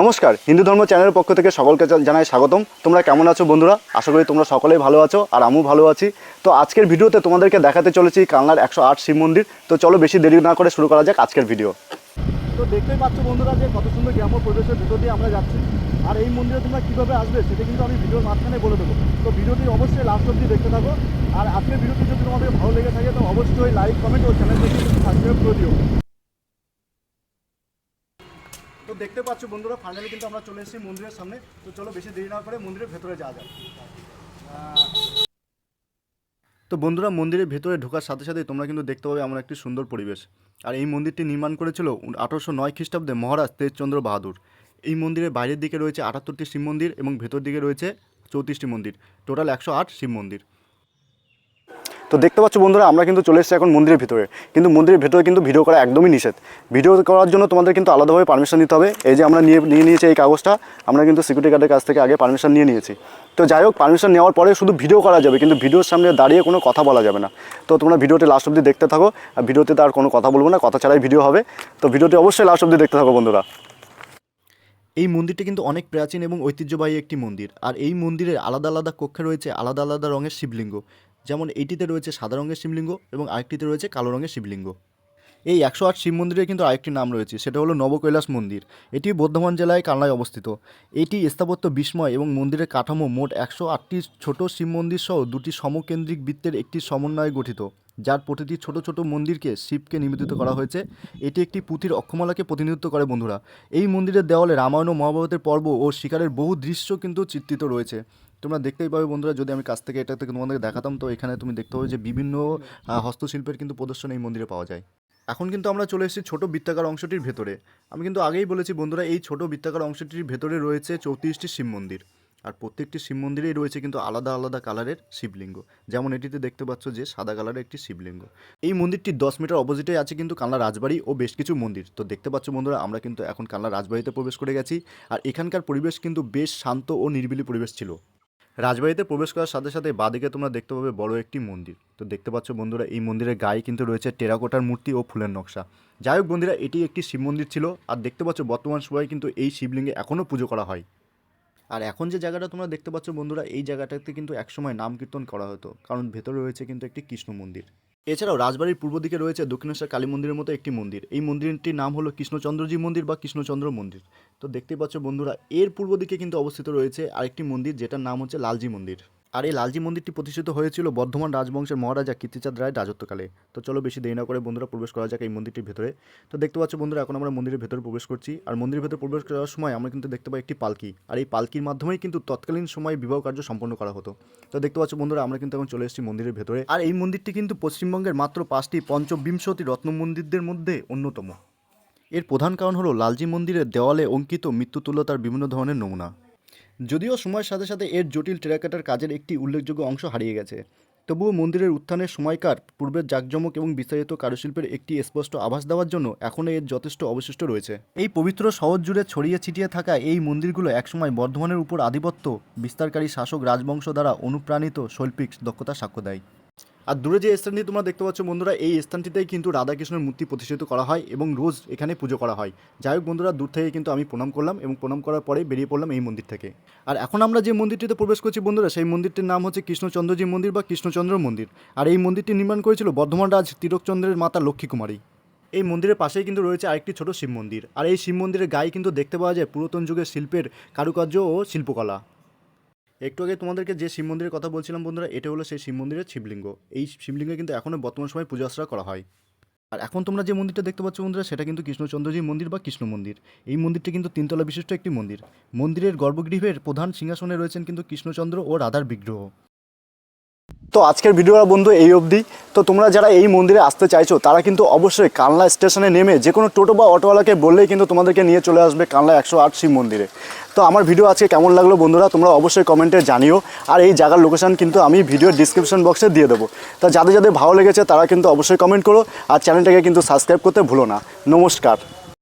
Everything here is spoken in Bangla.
নমস্কার, হিন্দু ধর্ম চ্যানেলের পক্ষ থেকে সকলকে জানাই স্বাগতম। তোমরা কেমন আছো বন্ধুরা? আশা করি তোমরা সকলেই ভালো আছো, আর আমিও ভালো আছি। তো আজকের ভিডিওতে তোমাদেরকে দেখাতে চলেছি কালনার একশো আট শিব মন্দির। তো চলো বেশি দেরি না করে শুরু করা যাক আজকের ভিডিও। তো দেখতেই পাচ্ছ বন্ধুরা যে কত সুন্দর গ্রাম্য পরিবেশের ভিতর দিয়ে আমরা যাচ্ছি। আর এই মন্দিরে তোমরা কীভাবে আসবে সেটা কিন্তু আমি ভিডিওর মাঝখানে বলে দেবো। তো ভিডিওটি অবশ্যই লাস্ট অব্দি দেখতে থাকো। আর আজকের ভিডিওটি যদি তোমাদের ভালো লেগে থাকে, তো অবশ্যই লাইক কমেন্ট ও চ্যানেলটিকে সাবস্ক্রাইব করে দিও। দেখতে পাচ্ছ বন্ধুরা ফাইনালি কিন্তু আমরা চলে এসেছি মন্দিরের সামনে। তো চলো বেশি দেরি না করে মন্দিরের ভেতরে যাওয়া যাক। তো বন্ধুরা, মন্দিরের ভেতরে ঢোকার সাথে সাথে তোমরা কিন্তু দেখতে পাবে এমন একটি সুন্দর পরিবেশ। আর এই মন্দিরটি নির্মাণ করেছিল আঠারোশো নয় খ্রিস্টাব্দে মহারাজ তেজচন্দ্র বাহাদুর। এই মন্দিরের বাইরের দিকে রয়েছে আটাত্তরটি শিব মন্দির এবং ভেতর দিকে রয়েছে চৌত্রিশটি মন্দির। টোটাল একশো আট শিব মন্দির। তো দেখতে পাচ্ছ বন্ধুরা, আমরা কিন্তু চলে এসেছি এখন মন্দিরের ভিতরে। কিন্তু মন্দিরের ভিতরে কিন্তু ভিডিও করা একদমই নিষেধ। ভিডিও করার জন্য তোমাদের কিন্তু আলাদাভাবে পারমিশন নিতে হবে। এই যে আমরা নিয়ে নিয়ে নিয়েছি এই কাগজটা, আমরা কিন্তু সিকিউরিটি গার্ডের কাছ থেকে আগে পারমিশন নিয়ে নিয়েছি। তো যাই হোক পারমিশন নেওয়ার পরে শুধু ভিডিও করা যাবে, কিন্তু ভিডিওর সামনে দাঁড়িয়ে কোনো কথা বলা যাবে না। তো তোমরা ভিডিওটি লাস্ট অব্দি দেখতে থাকো, আর ভিডিওতে তো আর কোনো কথা বলব না, কথা ছাড়াই ভিডিও হবে। তো ভিডিওটি অবশ্যই লাস্ট অব্দি দেখতে থাকো বন্ধুরা। এই মন্দিরটি কিন্তু অনেক প্রাচীন এবং ঐতিহ্যবাহী একটি মন্দির। আর এই মন্দিরের আলাদা আলাদা কক্ষে রয়েছে আলাদা আলাদা রঙের শিবলিঙ্গ। যেমন এইটিতে রয়েছে সাদা রঙের শিবলিঙ্গ এবং আরেকটিতে রয়েছে কালো রঙের শিবলিঙ্গ। এই একশো আট শিব মন্দিরের কিন্তু আরেকটি নাম রয়েছে, সেটা হলো নবকৈলাস মন্দির। এটি বর্ধমান জেলায় কালনায় অবস্থিত। এটি স্থাপত্য বিস্ময় এবং মন্দিরের কাঠামো মোট একশো আটটি ছোট শিব মন্দির সহ দুটি সমকেন্দ্রিক বৃত্তের একটি সমন্বয়ে গঠিত, যার প্রতিটি ছোট ছোট মন্দিরকে শিবকে নিবেদিত করা হয়েছে। এটি একটি পুঁথির অক্ষমালাকে প্রতিনিধিত্ব করে, বন্ধুরা। এই মন্দিরের দেওয়ালে রামায়ণ ও মহাভারতের পর্ব ও শিকারের বহু দৃশ্য কিন্তু চিত্রিত রয়েছে। তোমরা দেখতেই পাবে বন্ধুরা, যদি আমি কাছ থেকে এটা থেকে তোমাদেরকে দেখাতাম, তো এখানে তুমি দেখতে পাবে যে বিভিন্ন হস্তশিল্পের কিন্তু প্রদর্শন এই মন্দিরে পাওয়া যায়। এখন কিন্তু আমরা চলে এসেছি ছোট বৃত্তাকার অংশটির ভেতরে। আমি কিন্তু আগেই বলেছি বন্ধুরা, এই ছোট বৃত্তাকার অংশটির ভেতরে রয়েছে চৌত্রিশটি শিব মন্দির। আর প্রত্যেকটি শিব মন্দিরেই রয়েছে কিন্তু আলাদা আলাদা কালারের শিবলিঙ্গ। যেমন এটিতে দেখতে পাচ্ছ যে সাদা কালারের একটি শিবলিঙ্গ। এই মন্দিরটি দশ মিটার অপোজিটে আছে কিন্তু কালনা রাজবাড়ি ও বেশ কিছু মন্দির। তো দেখতে পাচ্ছ বন্ধুরা, আমরা কিন্তু এখন কালনা রাজবাড়িতে প্রবেশ করে গেছি। আর এখানকার পরিবেশ কিন্তু বেশ শান্ত ও নিরিবিলি পরিবেশ ছিল। রাজবাড়িতে প্রবেশ করার সাথে সাথে বাদিকে তোমরা দেখতে পাবে বড় একটি মন্দির। তো দেখতে পাচ্ছ বন্ধুরা, এই মন্দিরের গায়ে কিন্তু রয়েছে টেরাকোটার মূর্তি ও ফুলের নকশা। যাই হোক বন্ধুরা, এটি একটি শিব মন্দির ছিল, আর দেখতে পাচ্ছ বর্তমান সময়ে কিন্তু এই শিবলিঙ্গে এখনও পুজো করা হয়। আর এখন যে জায়গাটা তোমরা দেখতে পাচ্ছ বন্ধুরা, এই জায়গাটাতে কিন্তু একসময় নাম কীর্তন করা হতো, কারণ ভেতরে রয়েছে কিন্তু একটি কৃষ্ণ মন্দির। এছাড়াও রাজবাড়ির পূর্ব দিকে রয়েছে দক্ষিণেশ্বর কালী মন্দিরের মতো একটি মন্দির। এই মন্দিরটির নাম হলো কৃষ্ণচন্দ্রজি মন্দির বা কৃষ্ণচন্দ্র মন্দির। তো দেখতেই পাচ্ছ বন্ধুরা, এর পূর্ব দিকে কিন্তু অবস্থিত রয়েছে আরেকটি মন্দির যেটার নাম হচ্ছে লালজি মন্দির। আর এই লালজি মন্দিরটি প্রতিষ্ঠিত হয়েছিল বর্ধমান রাজবংশের মহারাজা কীর্তিচাঁদ রায় রাজত্বকালে। তো চলো বেশি দেরি না করে বন্ধুরা প্রবেশ করা যাক এই মন্দিরটির ভেতরে। তো দেখতে পাচ্ছ বন্ধুরা, এখন আমরা মন্দিরের ভেতরে প্রবেশ করছি। আর মন্দিরের ভেতরে প্রবেশ করার সময় আমরা কিন্তু দেখতে পাই একটি পালকি। আর এই পালকির মাধ্যমেই কিন্তু তৎকালীন সময়ে বিবাহ কার্য সম্পন্ন করা হতো। তো দেখতে পাচ্ছ বন্ধুরা, আমরা কিন্তু এখন চলে এসেছি মন্দিরের ভেতরে। আর এই মন্দিরটি কিন্তু পশ্চিমবঙ্গের মাত্র পাঁচটি পঞ্চবিংশতি রত্ন মন্দিরদের মধ্যে অন্যতম। এর প্রধান কারণ হলো লালজি মন্দিরের দেওয়ালে অঙ্কিত মৃত্যুতুল্যতার বিভিন্ন ধরনের নমুনা। যদিও সময়ের সাথে সাথে এর জটিল টেরাকাটার কাজের একটি উল্লেখযোগ্য অংশ হারিয়ে গেছে। তবুও মন্দিরের উত্থানের সময়কার পূর্বের জাঁকজমক এবং বিস্তারিত কারুশিল্পের একটি স্পষ্ট আভাস দেওয়ার জন্য এখনও এর যথেষ্ট অবশিষ্ট রয়েছে। এই পবিত্র শহর জুড়ে ছড়িয়ে ছিটিয়ে থাকা এই মন্দিরগুলো একসময় বর্ধমানের উপর আধিপত্য, বিস্তারকারী শাসক রাজবংশ দ্বারা অনুপ্রাণিত শৈল্পিক দক্ষতা সাক্ষ্য দেয়। আর দূরে যে স্থানটি তোমরা দেখতে পাচ্ছ বন্ধুরা, এই স্থানটিতেই কিন্তু রাধাকৃষ্ণের মূর্তি প্রতিষ্ঠিত করা হয় এবং রোজ এখানে পুজো করা হয়। যাই হোক বন্ধুরা, দূর থেকে কিন্তু আমি প্রণাম করলাম এবং প্রণাম করার পরে বেরিয়ে পড়লাম এই মন্দির থেকে। আর এখন আমরা যে মন্দিরটিতে প্রবেশ করছি বন্ধুরা, সেই মন্দিরটির নাম হচ্ছে কৃষ্ণচন্দ্রজি মন্দির বা কৃষ্ণচন্দ্র মন্দির। আর এই মন্দিরটি নির্মাণ করেছিল বর্ধমান রাজ তিরকচন্দ্রের মাতা লক্ষ্মী কুমারী এই মন্দিরের পাশেই কিন্তু রয়েছে আরেকটি ছোট শিব মন্দির। আর এই শিব মন্দিরের গায়ে কিন্তু দেখতে পাওয়া যায় পুরাতন যুগের শিল্পের কারুকার্য ও শিল্পকলা। একটু আগে তোমাদেরকে যে শিব মন্দিরের কথা বলছিলাম বন্ধুরা, এটা হলো সেই শিব মন্দিরের শিবলিঙ্গ। এই শিবলিঙ্গে কিন্তু এখনও বর্তমান সময় পূজা অর্চনা করা হয়। আর এখন তোমরা যে মন্দিরটা দেখতে পাচ্ছ বন্ধুরা, সেটা কিন্তু কৃষ্ণচন্দ্রজি মন্দির বা কৃষ্ণ মন্দির। এই মন্দিরটি কিন্তু তিনতলা বিশিষ্ট একটি মন্দির। মন্দিরের গর্ভগৃহের প্রধান সিংহাসনে রয়েছেন কিন্তু কৃষ্ণচন্দ্র ও রাধার বিগ্রহ। তো আজকের ভিডিওটা বন্ধু এই অবধি। তো তোমরা যারা এই মন্দিরে আসতে চাইছো, তারা কিন্তু অবশ্যই কানলা স্টেশনে নেমে যে কোনো টোটো বা অটোওয়ালাকে বললেই কিন্তু তোমাদেরকে নিয়ে চলে আসবে কানলা একশো আট শিব মন্দিরে। তো আমার ভিডিও আজকে কেমন লাগল বন্ধুরা, তোমরা অবশ্যই কমেন্টে জানিও। আর এই জায়গার লোকেশান কিন্তু আমি ভিডিওর ডিসক্রিপশন বক্সে দিয়ে দেবো। তা যাদের যাদের ভালো লেগেছে, তারা কিন্তু অবশ্যই কমেন্ট করো। আর চ্যানেলটাকে কিন্তু সাবস্ক্রাইব করতে ভুলো না। নমস্কার।